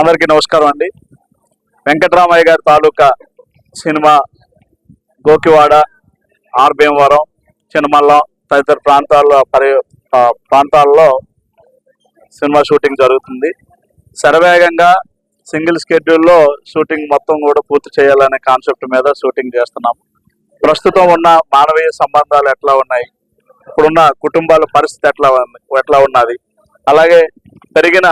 అందరికీ నమస్కారం అండి. వెంకటరామయ్య గారి తాలూకా సినిమా గోకివాడ ఆర్ భీమవరం తదితర ప్రాంతాల్లో పరి ప్రాంతాల్లో సినిమా షూటింగ్ జరుగుతుంది. శరవేగంగా సింగిల్ స్కెడ్యూల్లో షూటింగ్ మొత్తం కూడా పూర్తి చేయాలనే కాన్సెప్ట్ మీద షూటింగ్ చేస్తున్నాం. ప్రస్తుతం ఉన్న మానవీయ సంబంధాలు ఎట్లా ఉన్నాయి? ఇప్పుడున్న కుటుంబాల పరిస్థితి ఎట్లా ఉంది ఎట్లా ఉన్నది? అలాగే పెరిగిన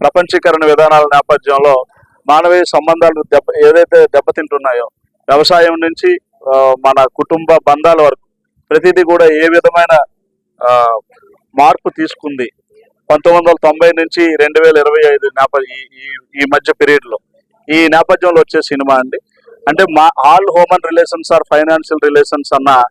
ప్రపంచీకరణ విధానాల నేపథ్యంలో మానవీయ సంబంధాలు దెబ్బ ఏదైతే దెబ్బతింటున్నాయో వ్యవసాయం నుంచి మన కుటుంబ బంధాల వరకు ప్రతిదీ కూడా ఏ విధమైన మార్పు తీసుకుంది. పంతొమ్మిది వందల తొంభై నుంచి రెండు వేల ఇరవై ఐదు నేప ఈ- ఈ- ఈ మధ్య పీరియడ్లో. ఈ నేపథ్యంలో వచ్చే సినిమా అండి. అంటే మా all human relations are financial relations అన్న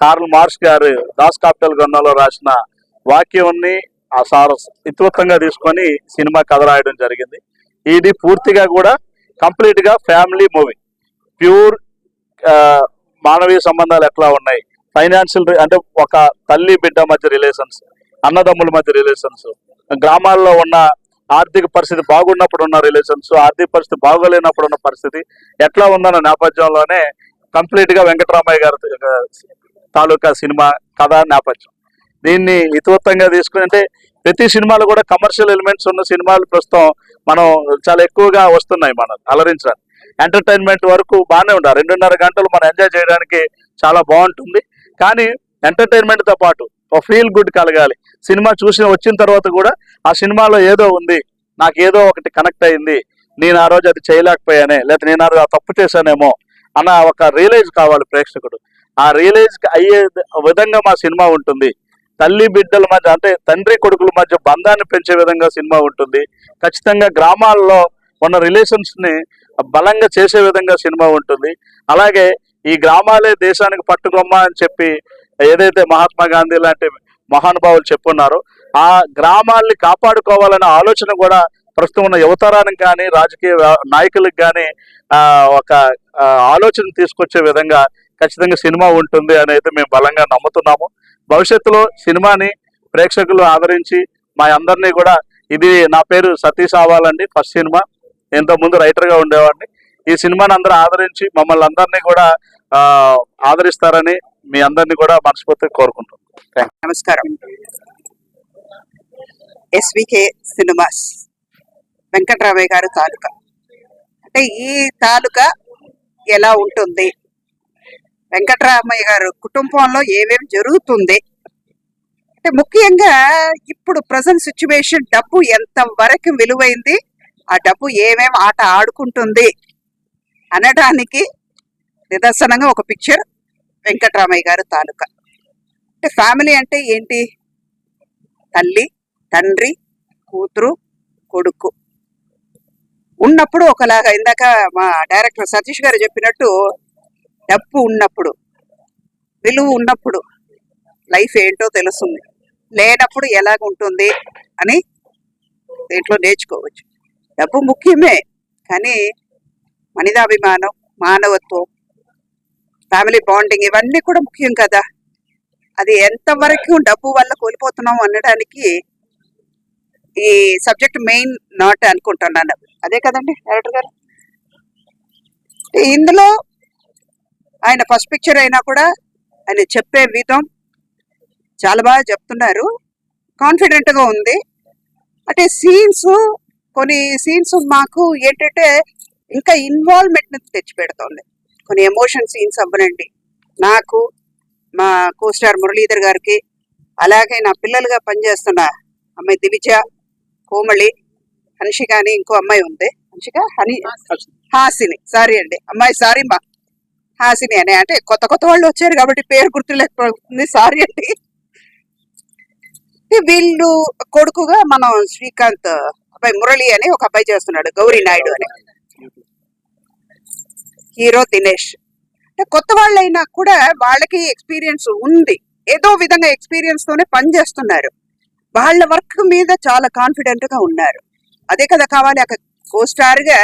కార్ల్ మార్క్స్ గారు దాస్ కాపిటల్ గన్నంలో రాసిన వాక్యాన్ని ఆ సార్ ఇతివృత్తంగా తీసుకొని సినిమా కథ రాయడం జరిగింది. ఇది పూర్తిగా కూడా కంప్లీట్గా ఫ్యామిలీ మూవీ. ప్యూర్ మానవీయ సంబంధాలు ఎట్లా ఉన్నాయి? ఫైనాన్షియల్ అంటే ఒక తల్లి బిడ్డ మధ్య రిలేషన్స్ అన్నదమ్ముల మధ్య రిలేషన్స్ గ్రామాల్లో ఉన్న ఆర్థిక పరిస్థితి బాగున్నప్పుడు ఉన్న రిలేషన్స్ ఆర్థిక పరిస్థితి బాగోలేనప్పుడు ఉన్న పరిస్థితి ఎట్లా ఉందన్న నేపథ్యంలోనే కంప్లీట్గా వెంకటరామయ్య గారి తాలూకా సినిమా కథ నేపథ్యం. దీన్ని ఇతివృత్తంగా తీసుకుని అంటే ప్రతి సినిమాలు కూడా కమర్షియల్ ఎలిమెంట్స్ ఉన్న సినిమాలు ప్రస్తుతం మనం చాలా ఎక్కువగా వస్తున్నాయి మనం అలరించడానికి. ఎంటర్టైన్మెంట్ వరకు బాగానే ఉండాలి రెండున్నర గంటలు మనం ఎంజాయ్ చేయడానికి చాలా బాగుంటుంది. కానీ ఎంటర్టైన్మెంట్తో పాటు ఒక ఫీల్ గుడ్ కలగాలి. సినిమా చూసి వచ్చిన తర్వాత కూడా ఆ సినిమాలో ఏదో ఉంది. నాకు ఏదో ఒకటి కనెక్ట్ అయింది. నేను ఆ రోజు అది చేయలేకపోయానే లేకపోతే నేను ఆ రోజు తప్పు చేశానేమో అన్న ఒక రియలైజ్ కావాలి ప్రేక్షకుడు. ఆ రియలైజ్ అయ్యే విధంగా మా సినిమా ఉంటుంది. తల్లి బిడ్డల మధ్య అంటే తండ్రి కొడుకుల మధ్య బంధాన్ని పెంచే విధంగా సినిమా ఉంటుంది. ఖచ్చితంగా గ్రామాల్లో ఉన్న రిలేషన్స్ని బలంగా చేసే విధంగా సినిమా ఉంటుంది. అలాగే ఈ గ్రామాలే దేశానికి పట్టుకొమ్మ అని చెప్పి ఏదైతే మహాత్మా గాంధీ లాంటి మహానుభావులు చెప్పున్నారో ఆ గ్రామాల్ని కాపాడుకోవాలనే ఆలోచన కూడా ప్రస్తుతం ఉన్న యువతరానికి కానీ రాజకీయ నాయకులకు కానీ ఒక ఆలోచన తీసుకొచ్చే విధంగా ఖచ్చితంగా సినిమా ఉంటుంది అనేది మేము బలంగా నమ్ముతున్నాము. భవిష్యత్తులో సినిమాని ప్రేక్షకులు ఆదరించి మా అందరినీ కూడా ఇది నా పేరు సతీష్ ఆవాలండి ఫస్ట్ సినిమా. ఎంతో ముందు రైటర్గా ఉండేవాడిని. ఈ సినిమాని అందరూ ఆదరించి మమ్మల్ని అందరినీ కూడా ఆదరిస్తారని మీ అందరినీ కూడా మనస్ఫూర్తిగా కోరుకుంటున్నాం. నమస్కారం. SVK cinemas. వెంకట్రామయ్య గారు తాలూకా. అంటే ఈ తాలూకా ఎలా ఉంటుంది? వెంకటరామయ్య గారు కుటుంబంలో ఏమేమి జరుగుతుంది? అంటే ముఖ్యంగా ఇప్పుడు ప్రజెంట్ సిచ్యువేషన్ డబ్బు ఎంత వరకు విలువైంది? ఆ డబ్బు ఏమేమి ఆట ఆడుకుంటుంది? అనడానికి నిదర్శనంగా ఒక పిక్చర్ వెంకటరామయ్య గారు తాలూకా. అంటే ఫ్యామిలీ అంటే ఏంటి? తల్లి తండ్రి కూతురు కొడుకు. ఉన్నప్పుడు ఒకలాగా ఇందాక మా డైరెక్టర్ సతీష్ గారు చెప్పినట్టు డబ్బు ఉన్నప్పుడు విలువ ఉన్నప్పుడు లైఫ్ ఏంటో తెలుస్తుంది. లేనప్పుడు ఎలాగ ఉంటుంది అని దీంట్లో నేర్చుకోవచ్చు. డబ్బు ముఖ్యమే కానీ మనిదాభిమానం మానవత్వం ఫ్యామిలీ బాండింగ్ ఇవన్నీ కూడా ముఖ్యం కదా. అది ఎంతవరకు డబ్బు వల్ల కోల్పోతున్నాం అనడానికి ఈ సబ్జెక్ట్ మెయిన్ నాట్ అనుకుంటున్నాను. అదే కదండి డైరెక్టర్ గారు? ఇందులో ఆయన ఫస్ట్ పిక్చర్ అయినా కూడా ఆయన చెప్పే విధం చాలా బాగా చెప్తున్నారు. కాన్ఫిడెంట్గా ఉంది. అంటే సీన్స్ కొన్ని సీన్స్ మాకు ఏంటంటే ఇంకా ఇన్వాల్వ్మెంట్ని తెచ్చిపెడుతోంది. కొన్ని ఎమోషన్ సీన్స్ అవ్వనండి. నాకు మా కో స్టార్ మురళీధర్ గారికి అలాగే నా పిల్లలుగా పనిచేస్తున్న అమ్మాయి దివిజ కోమళి హన్షిక అని ఇంకో అమ్మాయి ఉంది. హన్షిక? హని హాసిని. సారీ అండి. అమ్మాయి సారీ మా హాసిని అని. అంటే కొత్త కొత్త వాళ్ళు వచ్చారు కాబట్టి పేరు గుర్తులేకపోతుంది. సారీ అండి. వీళ్ళు కొడుకుగా మనం శ్రీకాంత్ అబ్బాయి మురళి అని ఒక అబ్బాయి చేస్తున్నాడు గౌరీ నాయుడు అని. హీరో దినేష్ అంటే కొత్త వాళ్ళైనా కూడా వాళ్ళకి ఎక్స్పీరియన్స్ ఉంది. ఏదో విధంగా ఎక్స్పీరియన్స్ తోనే పనిచేస్తున్నారు వాళ్ళ వర్క్ మీద చాలా కాన్ఫిడెంట్గా ఉన్నారు. అదే కదా కావాలి అక్కడ కోస్టార్గా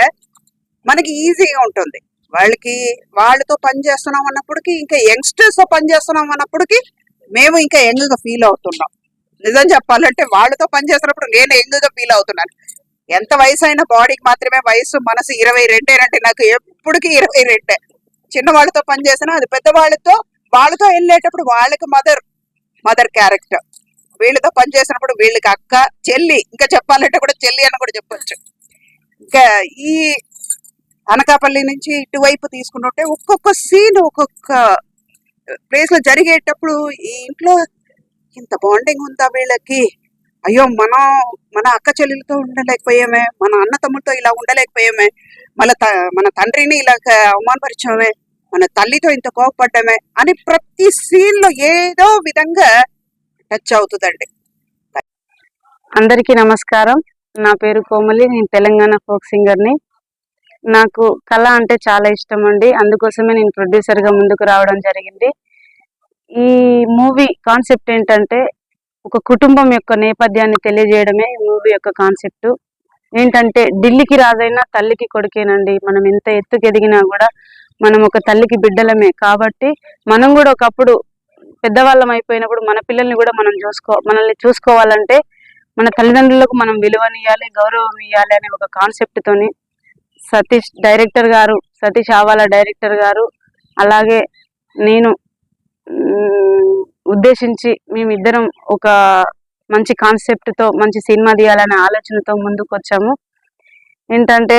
మనకి ఈజీగా ఉంటుంది. వాళ్ళకి వాళ్ళతో పని చేస్తున్నాం అన్నప్పటికీ ఇంకా యంగ్స్టర్స్తో పని చేస్తున్నాం అన్నప్పటికీ మేము ఇంకా యంగ్గా ఫీల్ అవుతున్నాం. నిజం చెప్పాలంటే వాళ్ళతో పని చేస్తున్నప్పుడు నేను యంగ్గా ఫీల్ అవుతున్నాను. ఎంత వయసు అయిన బాడీకి మాత్రమే వయసు మనసు ఇరవై రెండేనంటే నాకు ఎప్పటికీ ఇరవై రెండే. చిన్నవాళ్ళతో పనిచేసినా అది పెద్దవాళ్ళతో వాళ్ళతో వెళ్ళేటప్పుడు వాళ్ళకి మదర్ మదర్ క్యారెక్టర్ వీళ్ళతో పనిచేసినప్పుడు వీళ్ళకి అక్క చెల్లి ఇంకా చెప్పాలంటే కూడా చెల్లి అని కూడా చెప్పొచ్చు. ఇంకా ఈ అనకాపల్లి నుంచి ఇటువైపు తీసుకుంటుంటే ఒక్కొక్క సీన్ ఒక్కొక్క ప్లేస్లో జరిగేటప్పుడు ఈ ఇంట్లో ఇంత బాండింగ్ ఉందా వీళ్ళకి? అయ్యో మనం మన అక్క చెల్లెలతో ఉండలేకపోయామే మన అన్న తమ్ముడితో ఇలా ఉండలేకపోయామే మన త- మన తండ్రిని ఇలా అవమానపరిచామే మన తల్లితో ఇంత కోపపడ్డామే అని ప్రతి సీన్లో ఏదో విధంగా టచ్ అవుతుందండి. అందరికీ నమస్కారం. నా పేరు కోమలి నేను తెలంగాణ ఫోక్ సింగర్ని. నాకు కళ అంటే చాలా ఇష్టం అండి అందుకోసమే నేను ప్రొడ్యూసర్గా ముందుకు రావడం జరిగింది. ఈ మూవీ కాన్సెప్ట్ ఏంటంటే ఒక కుటుంబం యొక్క నేపథ్యాన్ని తెలియజేయడమే ఈ మూవీ యొక్క కాన్సెప్ట్ ఏంటంటే ఢిల్లీకి రాజైనా తల్లికి కొడుకేనండి. మనం ఎంత ఎత్తుకు ఎదిగినా కూడా మనం ఒక తల్లికి బిడ్డలమే. కాబట్టి మనం కూడా ఒకప్పుడు పెద్దవాళ్ళం అయిపోయినప్పుడు మన పిల్లల్ని కూడా మనం చూసుకో మనల్ని చూసుకోవాలంటే మన తల్లిదండ్రులకు మనం విలువనియాలి గౌరవం ఇవ్వాలి అనే ఒక కాన్సెప్ట్ తోని సతీష్ డైరెక్టర్ గారు సతీష్ ఆవాల డైరెక్టర్ గారు అలాగే నేను ఉద్దేశించి మేమిద్దరం ఒక మంచి కాన్సెప్ట్తో మంచి సినిమా తీయాలనే ఆలోచనతో ముందుకు వచ్చాము ఏంటంటే